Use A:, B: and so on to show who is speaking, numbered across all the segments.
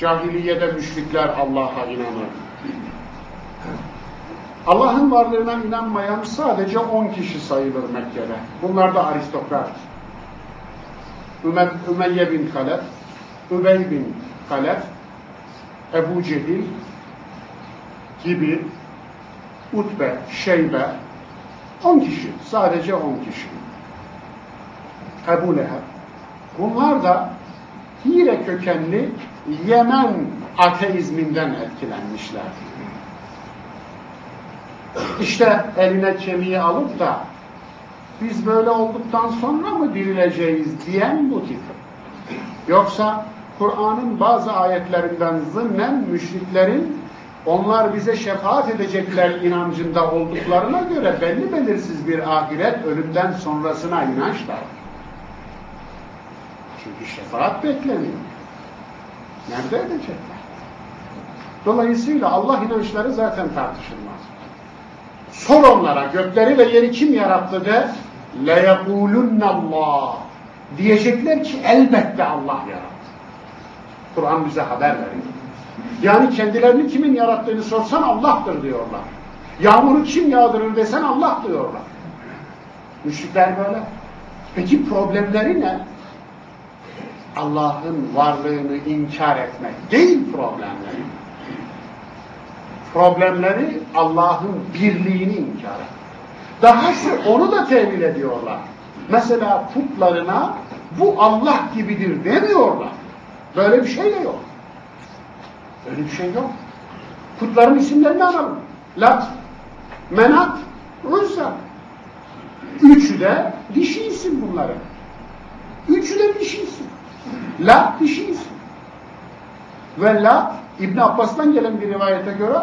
A: Cahiliyede müşrikler Allah'a inanır. Allah'ın varlığına inanmayan sadece on kişi sayılır Mekke'de. Bunlar da aristokrat. Üme, Ümeyye bin Halef, Übey bin Halef, Ebu Cehil gibi Utbe, Şeybe, on kişi, sadece on kişi. Ebu Leheb. Bunlar da Hire kökenli Yemen ateizminden etkilenmişler. İşte eline kemiği alıp da biz böyle olduktan sonra mı dirileceğiz diyen bu tip. Yoksa Kur'an'ın bazı ayetlerinden zımnen müşriklerin onlar bize şefaat edecekler inancında olduklarına göre belli belirsiz bir ahiret ölümden sonrasına inançlar. Çünkü şefaat bekleniyor. Nerede edecekler? Dolayısıyla Allah inançları zaten tartışılmaz. Sor onlara gökleri ve yeri kim yarattı de لَيَقُولُنَّ اللّٰهِ Diyecekler ki elbette Allah yarattı. Kur'an bize haber veriyor. Yani kendilerini kimin yarattığını sorsan Allah'tır diyorlar. Yağmuru kim yağdırır desen Allah diyorlar. Müşrikler böyle. Peki problemleri ne? Allah'ın varlığını inkar etmek değil problemleri. Problemleri Allah'ın birliğini inkar etmek. Dahası onu da tevil ediyorlar. Mesela putlarına bu Allah gibidir demiyorlar. Böyle bir şey de yok. Öyle bir şey yok. Putların isimlerini analım. Lat, Menat, Uzza. Üçü de dişi isim bunları. Üçü de dişi isim. Lat dişi isim. Ve Lat, İbn Abbas'tan gelen bir rivayete göre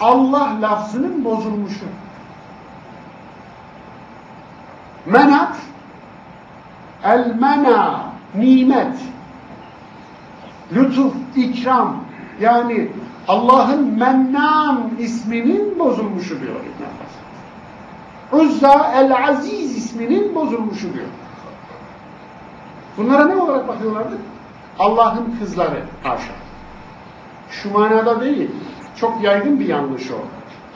A: Allah lafzının bozulmuşu. Menat, el-mena, nimet, lütuf, ikram, yani Allah'ın mennan isminin bozulmuşu diyor İbn Abbas. Uzza el-aziz isminin bozulmuşu diyor. Bunlara ne olarak bakıyorlardı? Allah'ın kızları haşa. Şu manada değil. Çok yaygın bir yanlış o.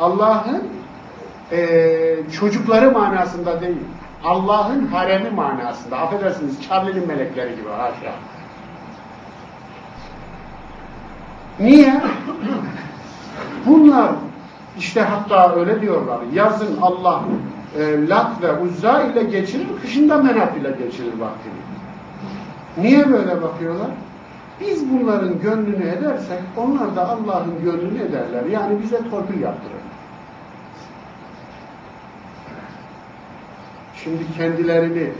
A: Allah'ın e, çocukları manasında değil. Allah'ın haremi manasında. Affedersiniz Charlie'nin melekleri gibi haşa. Niye? Bunlar işte hatta öyle diyorlar. Yazın Allah e, Lat ve Uzza ile geçirir, kışında Menat ile geçirir vaktini. Niye böyle bakıyorlar? Biz bunların gönlünü edersek onlar da Allah'ın gönlünü ederler. Yani bize torpil yaptırır. Şimdi kendilerini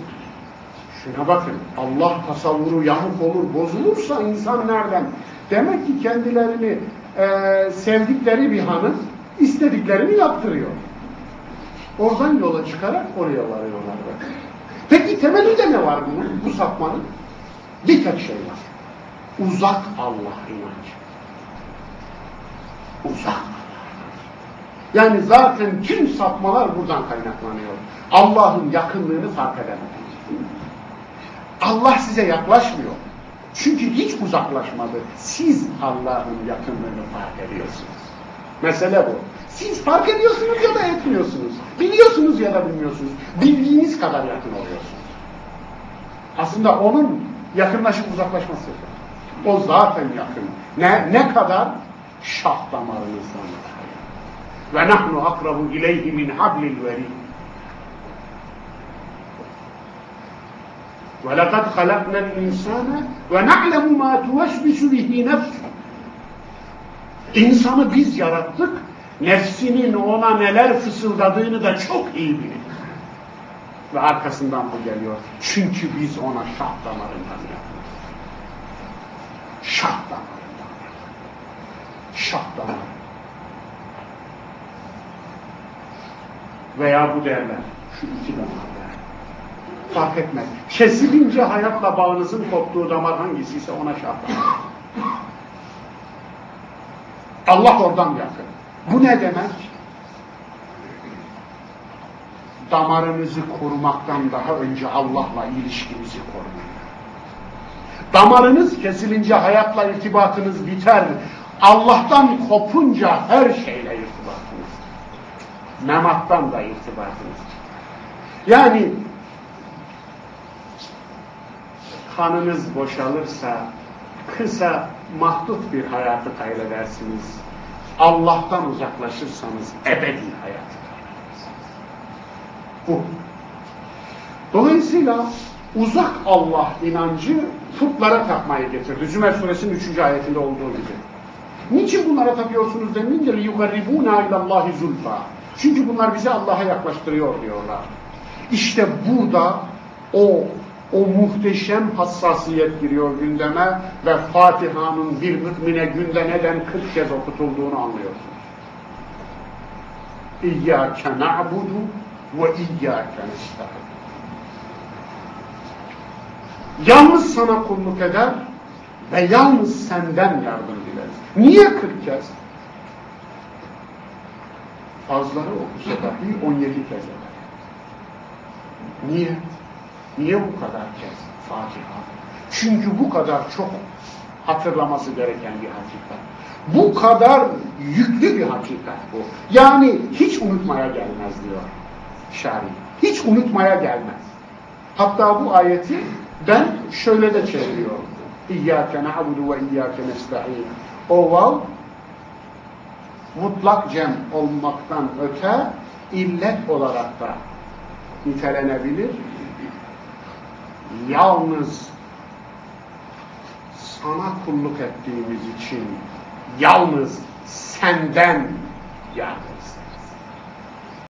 A: şuna bakın Allah tasavvuru yamuk olur bozulursa insan nereden? Demek ki kendilerini e, sevdikleri bir hanım istediklerini yaptırıyor. Oradan yola çıkarak oraya varıyorlar. Peki temelinde ne var bunun? Bu sapmanın? Bir tek şey var. Uzak Allah inancı. Uzak Yani zaten tüm sapmalar buradan kaynaklanıyor. Allah'ın yakınlığını fark edememek. Allah size yaklaşmıyor. Çünkü hiç uzaklaşmadı. Siz Allah'ın yakınlığını fark ediyorsunuz. Mesele bu. Siz fark ediyorsunuz ya da etmiyorsunuz. Biliyorsunuz ya da bilmiyorsunuz. Bildiğiniz kadar yakın oluyorsunuz. Aslında onun yakınlaşıp uzaklaşması. O zaten yakın. Ne, ne kadar? Şah damarınızdan. Ve nahnu akrabu ileyhi min hablil verid. وَلَقَدْ خَلَقْنَا الْاِنْسَانَ وَنَعْلَمُ مَا تُوَشْبِشُ بِهِ نَفْسُ İnsanı biz yarattık, nefsinin ona neler fısıldadığını da çok iyi bilir. Ve arkasından bu geliyor. Çünkü biz ona şah damarından yapıyoruz. Şah damarından Şah damarı. Veya bu derler. Şu iki damar fark etmez. Kesilince hayatla bağınızın koptuğu damar hangisiyse ona şah Allah oradan yakın. Bu ne demek? Damarınızı korumaktan daha önce Allah'la ilişkinizi koruyun. Damarınız kesilince hayatla irtibatınız biter. Allah'tan kopunca her şeyle irtibatınız. Memattan da irtibatınız. Yani kanınız boşalırsa kısa mahdut bir hayatı kaybedersiniz. Allah'tan uzaklaşırsanız ebedi kaybedersiniz. Bu. Dolayısıyla uzak Allah inancı putlara tapmaya getirdi. Zümer suresinin 3. ayetinde olduğu gibi. Niçin bunlara tapıyorsunuz denilince yugarribuna ilallahi zulfa. Çünkü bunlar bizi Allah'a yaklaştırıyor diyorlar. İşte burada o o muhteşem hassasiyet giriyor gündeme ve Fatiha'nın bir mümine günde neden 40 kez okutulduğunu anlıyorsunuz. İyyâke na'budu iyyâke nesta'in. Yalnız sana kulluk eder ve yalnız senden yardım dileriz. Niye 40 kez? Fazları okusa dahi 17 kez eder. Niye? Niye bu kadar kez Fatiha? Çünkü bu kadar çok hatırlaması gereken bir hakikat. Bu kadar yüklü bir hakikat bu. Yani hiç unutmaya gelmez diyor şair. Hiç unutmaya gelmez. Hatta bu ayeti ben şöyle de çeviriyorum. İyyâke na'budu ve iyyâke nesta'in. O vav mutlak cem olmaktan öte illet olarak da nitelenebilir. Yalnız sana kulluk ettiğimiz için yalnız senden yalnız.